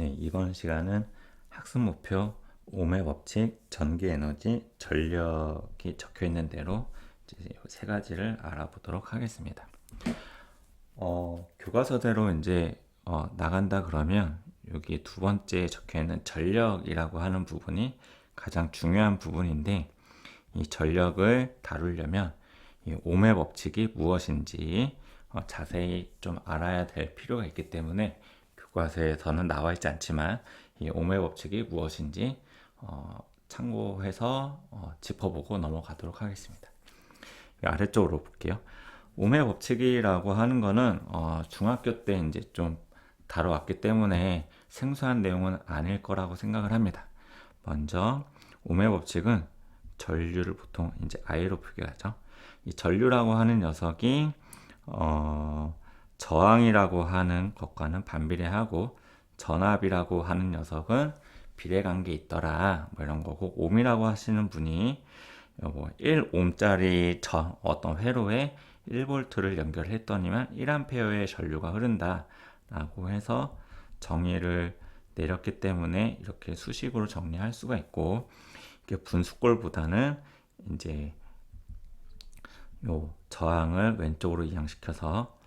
네, 이번 시간은 학습 목표 오매 법칙, 전기 에너지, 전력이 적혀 있는 대로 세 가지를 알아보도록 하겠습니다. 어, 교과서대로 이제 어, 나간다 그러면 여기 두 번째 적혀 있는 전력이라고 하는 부분이 가장 중요한 부분인데 이 전력을 다루려면 이 오매 법칙이 무엇인지 어, 자세히 좀 알아야 될 필요가 있기 때문에 교과서에서는 나와 있지 않지만 이 오매 법칙이 무엇인지 어, 참고해서 어, 짚어보고 넘어가도록 하겠습니다. 아래쪽으로 볼게요. 오매 법칙이라고 하는 거는 어, 중학교 때 이제 좀 다뤄왔기 때문에 생소한 내용은 아닐 거라고 생각을 합니다. 먼저 오매 법칙은 전류를 보통 이제 I로 표기하죠. 이 전류라고 하는 녀석이 어, 저항이라고 하는 것과는 반비례하고 전압이라고 하는 녀석은 비례관계 있더라. 뭐 이런 거고 옴이라고 하시는 분이 뭐 1옴짜리 저 어떤 회로에 1볼트를 연결했더니만 1암페어의 전류가 흐른다 라고 해서 정의를 내렸기 때문에 이렇게 수식으로 정리할 수가 있고 이게 분수꼴보다는 이제 요 저항을 왼쪽으로 이양시켜서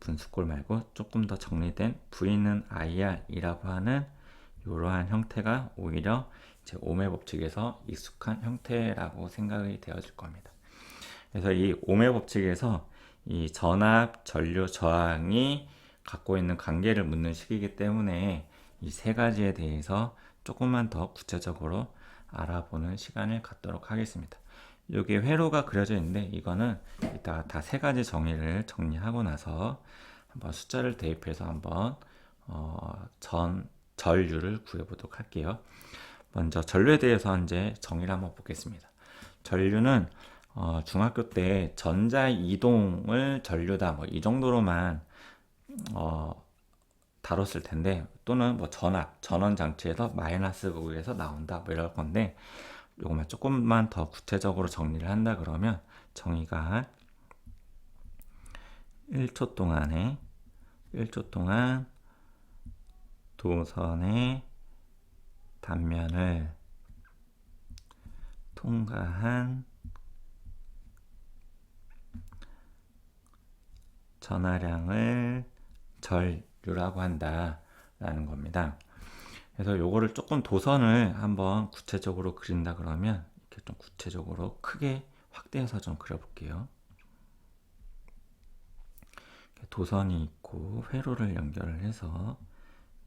분수꼴 말고 조금 더 정리된 V는 IR이라고 하는 이러한 형태가 오히려 이제 오매 법칙에서 익숙한 형태라고 생각이 되어질 겁니다. 그래서 이 오매 법칙에서 이 전압, 전류, 저항이 갖고 있는 관계를 묻는 식이기 때문에 이 세 가지에 대해서 조금만 더 구체적으로 알아보는 시간을 갖도록 하겠습니다. 여기 회로가 그려져 있는데 이거는 이따 다 세 가지 정의를 정리하고 나서 한번 숫자를 대입해서 한번 어, 전 전류를 구해보도록 할게요. 먼저 전류에 대해서 이제 정의를 한번 보겠습니다. 전류는 어, 중학교 때 전자 이동을 전류다 뭐 이 정도로만 어, 다뤘을 텐데 또는 뭐 전압 전원 장치에서 마이너스 극에서 나온다 뭐 이럴 건데 요것만 조금만 더 구체적으로 정리를 한다 그러면 정의가 1초 동안에 1초 동안 도선의 단면을 통과한 전하량을 전류라고 한다라는 겁니다. 그래서 요거를 조금 도선을 한번 구체적으로 그린다 그러면 이렇게 좀 구체적으로 크게 확대해서 좀 그려볼게요. 도선이 있고 회로를 연결을 해서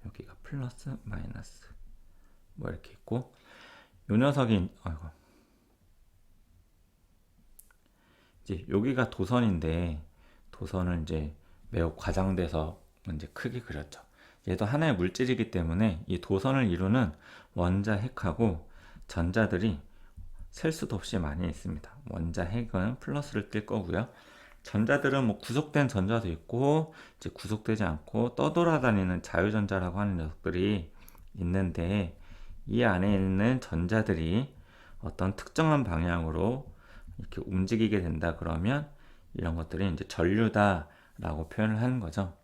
여기가 플러스 마이너스 뭐 이렇게 있고 요 녀석이 아이고 이제 여기가 도선인데 도선을 이제 매우 과장돼서 이제 크게 그렸죠. 얘도 하나의 물질이기 때문에 이 도선을 이루는 원자 핵하고 전자들이 셀 수도 없이 많이 있습니다. 원자 핵은 플러스를 뜰 거고요. 전자들은 뭐 구속된 전자도 있고 이제 구속되지 않고 떠돌아다니는 자유전자라고 하는 녀석들이 있는데 이 안에 있는 전자들이 어떤 특정한 방향으로 이렇게 움직이게 된다 그러면 이런 것들이 이제 전류다라고 표현을 하는 거죠.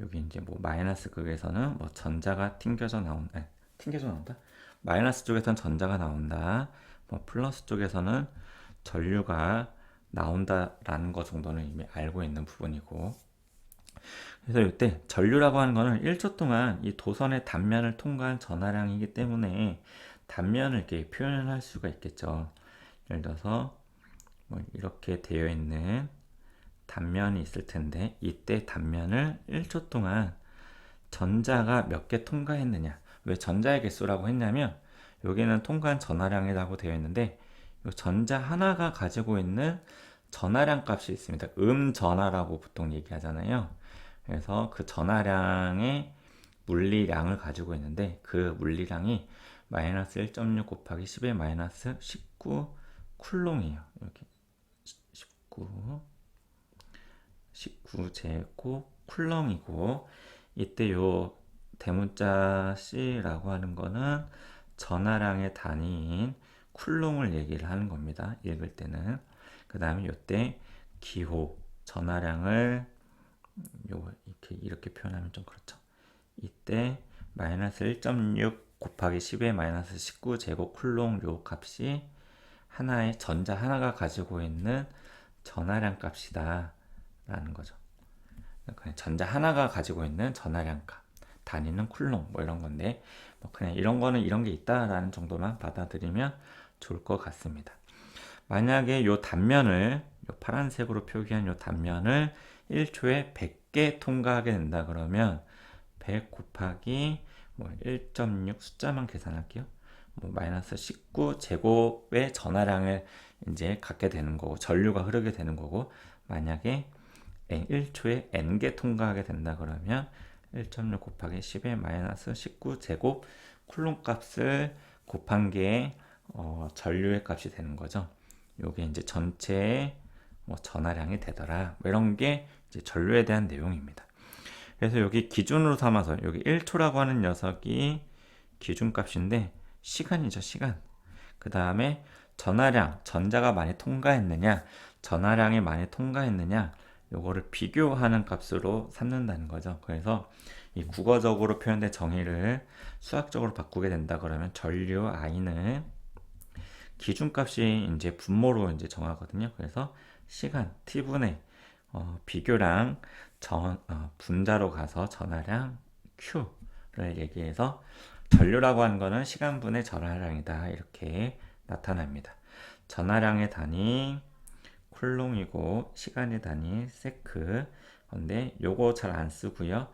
여기 이제 뭐 마이너스 극에서는 뭐 전자가 튕겨져 나온다. 튕겨져 나온다. 마이너스 쪽에서는 전자가 나온다. 뭐 플러스 쪽에서는 전류가 나온다라는 것 정도는 이미 알고 있는 부분이고 그래서 이때 전류라고 하는 거는 1초 동안 이 도선의 단면을 통과한 전하량이기 때문에 단면을 이렇게 표현할 수가 있겠죠. 예를 들어서 뭐 이렇게 되어 있는 단면이 있을 텐데 이때 단면을 1초 동안 전자가 몇 개 통과했느냐 왜 전자의 개수라고 했냐면 여기는 통과한 전하량이라고 되어 있는데 전자 하나가 가지고 있는 전하량 값이 있습니다. 음전하라고 보통 얘기하잖아요. 그래서 그 전하량의 물리량을 가지고 있는데 그 물리량이 마이너스 1.6 곱하기 10의 마이너스 19 쿨롱이에요. 이렇게 19 19 제곱 쿨롱이고 이때 요 대문자 C라고 하는 거는 전하량의 단위인 쿨롱을 얘기를 하는 겁니다. 읽을 때는. 그 다음에 이때 기호, 전하량을 요 이렇게 이렇게 표현하면 좀 그렇죠. 이때 마이너스 1.6 곱하기 10의 마이너스 19 제곱 쿨롱 요 값이 하나의 전자 하나가 가지고 있는 전하량 값이다 라는 거죠. 그냥 전자 하나가 가지고 있는 전하량 값 단위는 쿨롱 뭐 이런 건데 뭐 그냥 이런 거는 이런 게 있다라는 정도만 받아들이면 좋을 것 같습니다. 만약에 요 단면을 요 파란색으로 표기한 요 단면을 1초에 100개 통과하게 된다 그러면 100 곱하기 뭐 1.6 숫자만 계산할게요. 뭐 마이너스 19 제곱의 전하량을 이제 갖게 되는 거고 전류가 흐르게 되는 거고 만약에 1초에 n개 통과하게 된다 그러면 1.6 곱하기 10의 마이너스 19 제곱 쿨롱 값을 곱한 게 어, 전류의 값이 되는 거죠. 요게 이제 전체의 뭐 전하량이 되더라. 뭐 이런 게 이제 전류에 대한 내용입니다. 그래서 여기 기준으로 삼아서 여기 1초라고 하는 녀석이 기준값인데 시간이죠, 시간. 그 다음에 전하량, 전자가 많이 통과했느냐, 전하량이 많이 통과했느냐, 요거를 비교하는 값으로 삼는다는 거죠. 그래서 이 국어적으로 표현된 정의를 수학적으로 바꾸게 된다 그러면 전류 I는 기준값이 이제 분모로 이제 정하거든요. 그래서 시간 T분의 어, 비교량 전, 어, 분자로 가서 전하량 Q를 얘기해서 전류라고 하는 거는 시간분의 전하량이다 이렇게 나타납니다. 전하량의 단위 쿨롱이고 시간의 단위 세크 근데 요거 잘 안 쓰고요.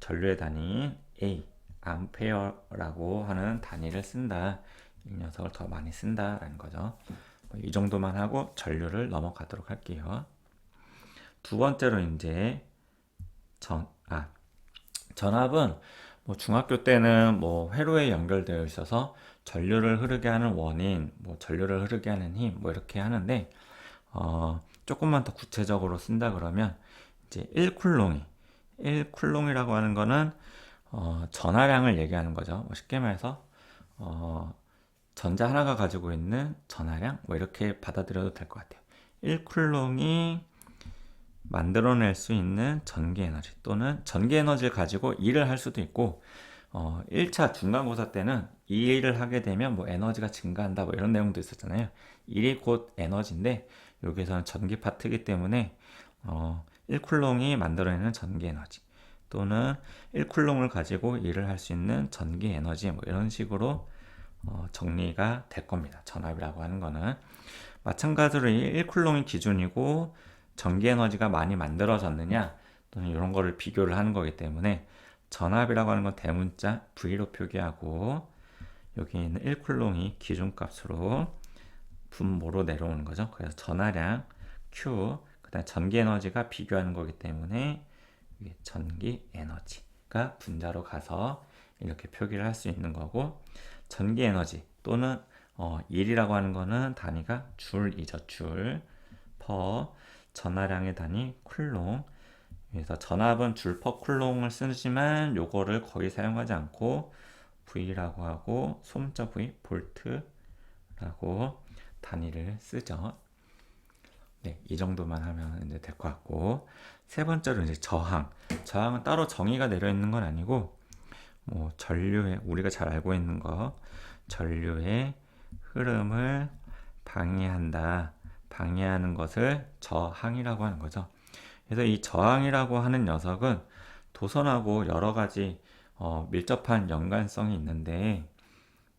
전류의 단위 A 암페어라고 하는 단위를 쓴다. 이 녀석을 더 많이 쓴다 라는 거죠. 뭐이 정도만 하고 전류를 넘어가도록 할게요. 두 번째로 이제 전, 아, 전압은 뭐 중학교 때는 뭐 회로에 연결되어 있어서 전류를 흐르게 하는 원인, 뭐 전류를 흐르게 하는 힘, 뭐 이렇게 하는데, 어, 조금만 더 구체적으로 쓴다 그러면 이제 1쿨롱이, 1쿨롱이라고 하는 거는 어, 전하량을 얘기하는 거죠. 뭐 쉽게 말해서 어, 전자 하나가 가지고 있는 전하량 뭐 이렇게 받아들여도 될 것 같아요. 1쿨롱이 만들어낼 수 있는 전기 에너지 또는 전기 에너지를 가지고 일을 할 수도 있고 어, 1차 중간고사 때는 이 일을 하게 되면 뭐 에너지가 증가한다 뭐 이런 내용도 있었잖아요. 일이 곧 에너지인데 여기서는 전기 파트이기 때문에 어, 1쿨롱이 만들어내는 전기 에너지 또는 1쿨롱을 가지고 일을 할 수 있는 전기 에너지 뭐 이런 식으로 어, 정리가 될 겁니다. 전압이라고 하는 거는 마찬가지로 이 1쿨롱이 기준이고 전기 에너지가 많이 만들어졌느냐 또는 이런 거를 비교를 하는 거기 때문에 전압이라고 하는 건 대문자 V로 표기하고 여기 있는 1쿨롱이 기준값으로 분모로 내려오는 거죠. 그래서 전하량 Q 그다음 전기 에너지가 비교하는 거기 때문에 전기 에너지가 분자로 가서 이렇게 표기를 할 수 있는 거고 전기 에너지 또는 어, 1이라고 하는 거는 단위가 줄이죠. 줄. 퍼 전하량의 단위 쿨롱. 그래서 전압은 줄 퍼 쿨롱을 쓰지만 요거를 거의 사용하지 않고 V라고 하고 소문자 V 볼트라고 단위를 쓰죠. 네, 이 정도만 하면 이제 될 것 같고 세 번째로 이제 저항. 저항은 따로 정의가 내려 있는 건 아니고 뭐 전류의 우리가 잘 알고 있는 거 전류의 흐름을 방해한다. 방해하는 것을 저항이라고 하는 거죠. 그래서 이 저항이라고 하는 녀석은 도선하고 여러 가지 어, 밀접한 연관성이 있는데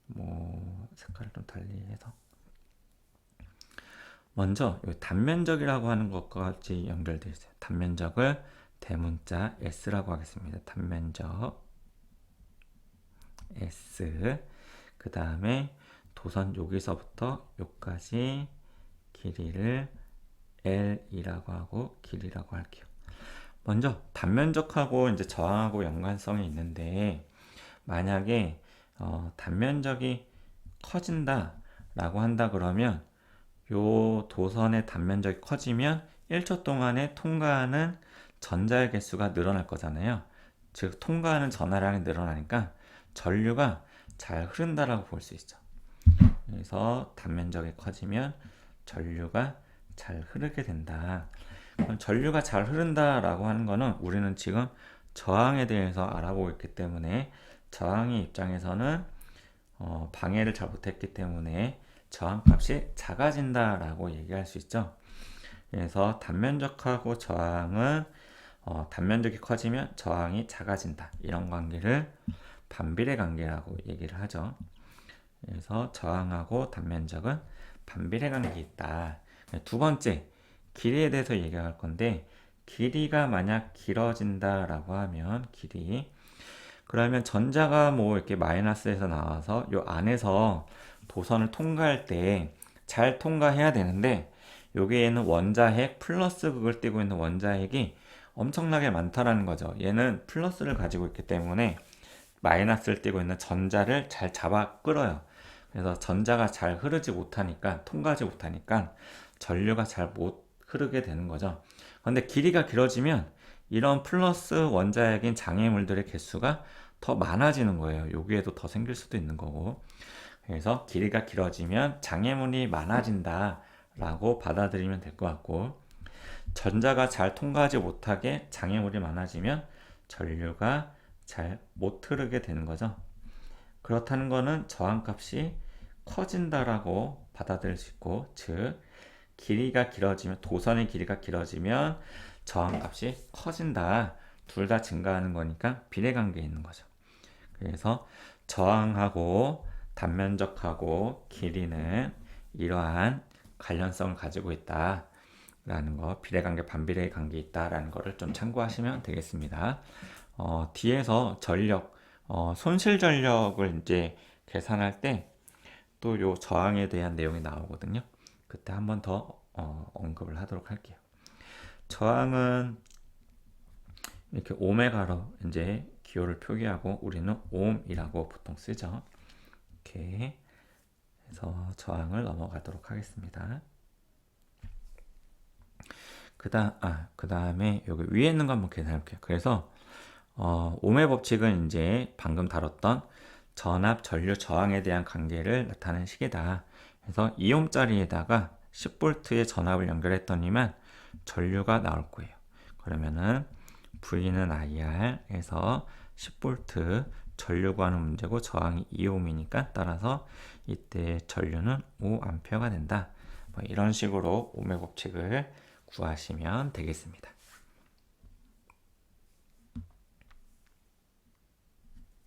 뭐 색깔을 좀 달리 해서 먼저 단면적이라고 하는 것과 같이 연결되어 있어요. 단면적을 대문자 S라고 하겠습니다. 단면적 S 그 다음에 도선 여기서부터 여기까지 길이를 L이라고 하고 길이라고 할게요. 먼저 단면적하고 이제 저항하고 연관성이 있는데 만약에 어, 단면적이 커진다 라고 한다 그러면 요 도선의 단면적이 커지면 1초 동안에 통과하는 전자의 개수가 늘어날 거잖아요. 즉 통과하는 전하량이 늘어나니까 전류가 잘 흐른다라고 볼 수 있죠. 그래서 단면적이 커지면 전류가 잘 흐르게 된다. 그럼 전류가 잘 흐른다라고 하는 거는 우리는 지금 저항에 대해서 알아보고 있기 때문에 저항의 입장에서는 어, 방해를 잘 못했기 때문에 저항값이 작아진다라고 얘기할 수 있죠. 그래서 단면적하고 저항은 어, 단면적이 커지면 저항이 작아진다. 이런 관계를 반비례 관계라고 얘기를 하죠. 그래서 저항하고 단면적은 반비례 관계 있다. 두 번째, 길이에 대해서 얘기할 건데 길이가 만약 길어진다라고 하면 길이 그러면 전자가 뭐 이렇게 마이너스에서 나와서 요 안에서 도선을 통과할 때 잘 통과해야 되는데 여기에는 원자핵 플러스 극을 띄고 있는 원자핵이 엄청나게 많다라는 거죠. 얘는 플러스를 가지고 있기 때문에 마이너스를 띄고 있는 전자를 잘 잡아 끌어요. 그래서 전자가 잘 흐르지 못하니까 통과하지 못하니까 전류가 잘 못 흐르게 되는 거죠. 그런데 길이가 길어지면 이런 플러스 원자핵인 장애물들의 개수가 더 많아지는 거예요. 여기에도 더 생길 수도 있는 거고. 그래서 길이가 길어지면 장애물이 많아진다라고 받아들이면 될 것 같고 전자가 잘 통과하지 못하게 장애물이 많아지면 전류가 잘 못 흐르게 되는 거죠. 그렇다는 거는 저항값이 커진다라고 받아들일 수 있고 즉 길이가 길어지면 도선의 길이가 길어지면 저항값이 커진다. 둘 다 증가하는 거니까 비례관계에 있는 거죠. 그래서 저항하고 단면적하고 길이는 이러한 관련성을 가지고 있다. 라는 거, 비례관계, 반비례 관계 있다 라는 거를 좀 참고하시면 되겠습니다. 어, 뒤에서 전력, 어, 손실 전력을 이제 계산할 때 또 요 저항에 대한 내용이 나오거든요. 그때 한 번 더 어, 언급을 하도록 할게요. 저항은 이렇게 오메가로 이제 기호를 표기하고 우리는 옴이라고 보통 쓰죠. 이렇게 해서 저항을 넘어가도록 하겠습니다. 그다음 아 그다음에 여기 위에 있는 거 한번 계산해 볼게요. 그래서 어, 오메 법칙은 이제 방금 다뤘던 전압 전류 저항에 대한 관계를 나타내는 식이다. 그래서 2옴짜리에다가 10V의 전압을 연결했더니만 전류가 나올 거예요. 그러면은 V는 IR에서 10V 전류 구하는 문제고 저항이 2옴이니까 따라서 이때 전류는 5A가 된다. 뭐 이런 식으로 오메 법칙을 구하시면 되겠습니다.